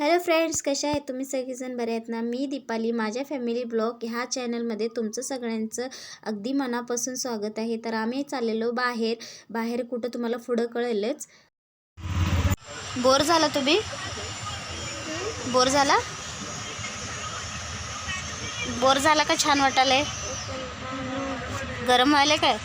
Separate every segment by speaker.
Speaker 1: Hello friends कशा आहेत तुम्ही सगळेजण? बरे आहेत ना? मी दीपाली माझ्या फॅमिली ब्लॉग ह्या चॅनलमध्ये तुमचं सगळ्यांचं अगदी मनापासून स्वागत आहे. तर आम्ही चाललेलो बाहेर. बाहेर कुठं तुम्हाला पुढं कळेलच. बोर झाला तुम्ही? बोर झाला? बोर झाला का छान वाटायला गरम व्हायला काय?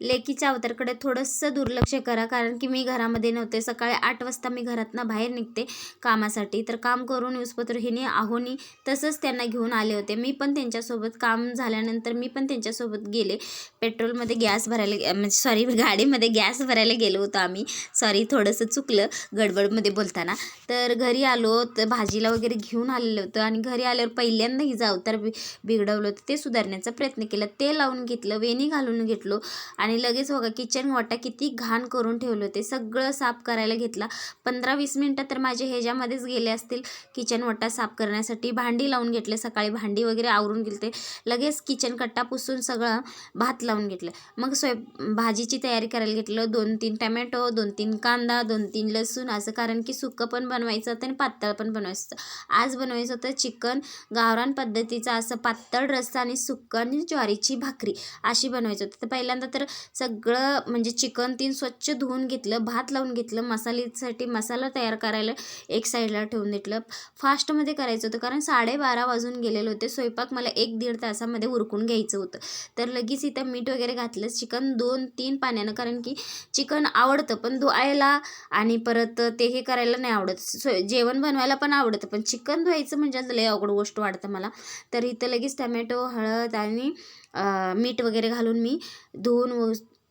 Speaker 1: लेकीच्या अवतारकडे थोडंसं दुर्लक्ष करा कारण की मी घरामध्ये नव्हते. सकाळी आठ वाजता मी घरातनं बाहेर निघते कामासाठी. तर काम करून न्यूजपत्र हिने आहोनी तसंच त्यांना घेऊन आले होते. मी पण त्यांच्यासोबत काम झाल्यानंतर मी पण त्यांच्यासोबत गेले. पेट्रोलमध्ये गॅस भरायला गे- म्हणजे सॉरी गाडीमध्ये गॅस भरायला गेलो होतो आम्ही. सॉरी थोडंसं चुकलं गडबडमध्ये बोलताना. तर घरी आलो तर भाजीला वगैरे घेऊन आलेलं होतं आणि घरी आल्यावर पहिल्यांदा हिचं अवतार बि बिघडवलं होतं ते सुधारण्याचा प्रयत्न केला. ते लावून घेतलं वेणी घालून घेतलो आणि लगेच बघा किचन वाटा किती घाण करून ठेवले होते. सगळं साफ करायला घेतला. पंधरा वीस मिनटं तर माझे ह्याच्यामध्येच गेले असतील. किचन वाटा साफ करण्यासाठी भांडी लावून घेतले. सकाळी भांडी वगैरे आवरून गेलते लगेच किचन कट्टा पुसून सगळं भात लावून घेतलं. मग स्वय भाजीची तयारी करायला घेतलं. दोन तीन टमॅटो दोन तीन कांदा दोन तीन लसूण असं कारण की सुकं पण बनवायचं होतं आणि पातळ पण बनवायचं होतं. आज बनवायचं होतं चिकन गावरान पद्धतीचं असं पातळ रस्सा आणि सुकं आणि ज्वारीची भाकरी अशी बनवायचं होतं. तर पहिल्यांदा तर सगळं म्हणजे चिकन तीन स्वच्छ धुवून घेतलं भात लावून घेतलं मसाल्यासाठी मसाला तयार करायला एक साईडला ठेवून घेतलं फास्टमध्ये करायचं होतं कारण साडेबारा वाजून गेलेले होते. स्वयंपाक मला एक दीड तासामध्ये उरकून घ्यायचं होतं. तर लगेच इथं मीठ वगैरे घातलं. चिकन दोन तीन पाण्यानं कारण की चिकन आवडतं पण धुवायला आणि परत ते हे करायला नाही आवडत. स्वय जेवण बनवायला पण आवडतं पण चिकन धुवायचं म्हणजे लय अवघड गोष्ट वाटतं मला. तर इथं लगेच टमॅटो हळद आणि मीठ वगैरे घालून मी धुवून व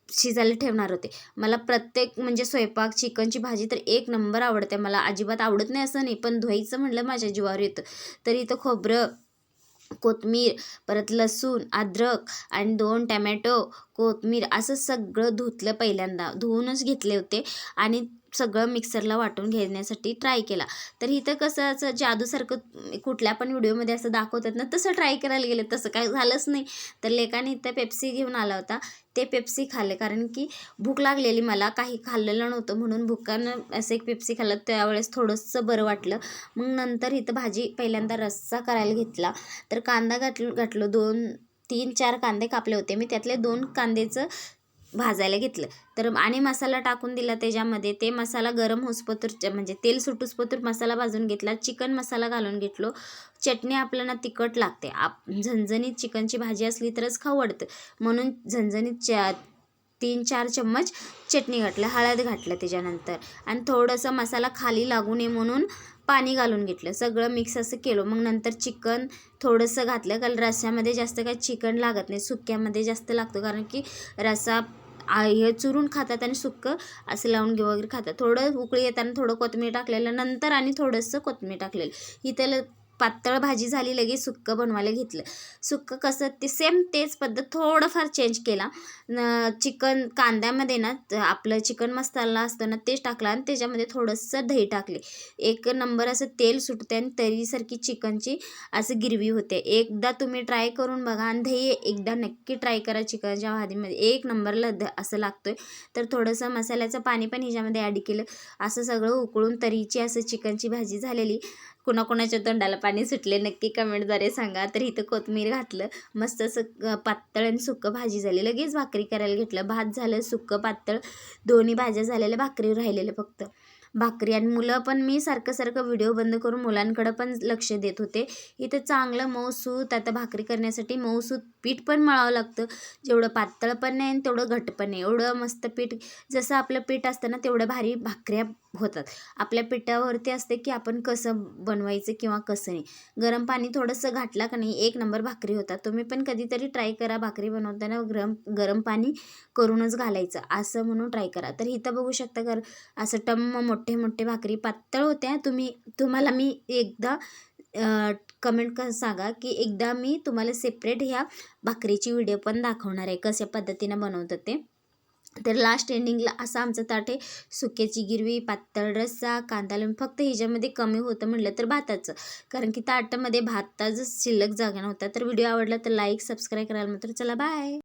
Speaker 1: शिजायला ठेवणार होते. मला प्रत्येक म्हणजे स्वयंपाक चिकनची भाजी तर एक नंबर आवडते. मला अजिबात आवडत नाही असं नाही पण धुवायचं म्हटलं माझ्या जीवावर येतं. तर इथं खोबरं कोथमीर परत लसूण अद्रक आणि दोन टमॅटो कोथमीर असं सगळं धुतलं पहिल्यांदा. धुवूनच घेतले होते. आणि सगळं मिक्सरला वाटून घेण्यासाठी ट्राय केला. तर इथं कसं असं जादूसारखं कुठल्या पण व्हिडिओमध्ये असं दाखवतात ना तसं ट्राय करायला गेलं तसं काय झालंच नाही. तर लेकाने इथं पेप्सी घेऊन आला होता. ते पेप्सी खाल्ले कारण की भूक लागलेली मला काही खाल्लेलं नव्हतं म्हणून भूकानं असं एक पेप्सी खाल्लं. त्यावेळेस थोडंसं बरं वाटलं. मग नंतर इथं भाजी पहिल्यांदा रस्सा करायला घेतला. तर कांदा घातलं घातलो. दोन तीन चार कांदे कापले होते. मी त्यातले दोन कांद्याचं भाजायला घेतलं. तर आणि मसाला टाकून दिला त्याच्यामध्ये. ते मसाला गरम होसपतूर म्हणजे तेल सुटूसपतूर मसाला भाजून घेतला. चिकन मसाला घालून घेतलो. चटणी आपल्याला तिखट लागते. आप झणझणीत चिकनची भाजी असली तरच खाऊ म्हणून झणझणीत च तीन चार चम्मच चटणी घातलं. हळद घातलं त्याच्यानंतर. आणि थोडंसं मसाला खाली लागू नये म्हणून पाणी घालून घेतलं. सगळं मिक्स असं केलं. मग नंतर चिकन थोडंसं घातलं. कारण रस्यामध्ये जास्त काही चिकन लागत नाही. सुक्यामध्ये जास्त लागतं. कारण की रस्सा हे चुरून खातात आणि सुक्कं असं लावून घेऊ वगैरे खातात. थोडं उकळी येताना थोडं कोथिंबीर टाकलेलं नंतर आणि थोडंसं कोथिंबीर टाकलेलं. इथं पातळ भाजी झाली लगेच सुक्कं बनवायला घेतलं. सुक्कं कसं ते सेम तेच पद्धत थोडंफार चेंज केला. न चिकन कांद्यामध्ये ना आपलं चिकन मसाला असतं ना तेच टाकलं आणि त्याच्यामध्ये थोडंसं दही टाकले. एक नंबर असं तेल सुटते आणि तरीसारखी चिकनची असं गिरवी होते. एकदा तुम्ही ट्राय करून बघा आणि दही एकदा नक्की ट्राय करा चिकनच्या भाजीमध्ये. एक नंबरला द असं लागतो आहे तर थोडंसं मसाल्याचं पाणी पण ह्याच्यामध्ये ॲड केलं. असं सगळं उकळून तरीची असं चिकनची भाजी झालेली. कुणाकुणाच्या तोंडाला पाणी सुटले नक्की कमेंटद्वारे सांगा. तर इथं कोथमीर घातलं मस्त असं पातळ आणि सुक्कं भाजी झाली. लगेच भाकरी करायला घेतलं. भात झालं सुक्कं पातळ दोन्ही भाज्या झालेल्या भाकरी राहिलेलं फक्त. भाकरी आणि मुलं पण मी सारखं सारखं व्हिडिओ बंद करून मुलांकडं पण लक्ष देत होते. इथं चांगलं मऊसूत आता भाकरी करण्यासाठी मऊसूत पीठ पण मळावं लागतं. जेवढं पातळ पण नाही आणि तेवढं घट पण नाही. एवढं मस्त पीठ जसं आपलं पीठ असतं ना तेवढं भारी भाकऱ्या होतात. आपल्या पिठावरती असते की आपण कसं बनवायचं किंवा कसं नाही. गरम पाणी थोडंसं घातला का नाही एक नंबर भाकरी होतात तुम्ही पण कधीतरी ट्राय करा भाकरी बनवताना गरम गरम पाणी करूनच घालायचं. असं म्हणून ट्राय करा. तर इथं बघू शकता कर असं टम्म मोठे मोठे भाकरी पातळ होत्या. तुम्ही तुम्हाला मी एकदा कमेंट कर सांगा की एकदा मी तुम्हाला सेपरेट ह्या भाकरीची व्हिडिओ पण दाखवणार आहे. कशा पद्धतीनं बनवतात ते. तर लास्ट एंडिंगला असा आमचं ताट आहे. सुक्याची गिरवी पातळ रस्सा कांदा लिंबू फक्त ह्याच्यामध्ये कमी होतं म्हटलं तर भाताचं. कारण की ताटामध्ये भाताच शिल्लक जागा नव्हता. तर व्हिडिओ आवडला तर लाईक सबस्क्राईब करायला मात्र चला बाय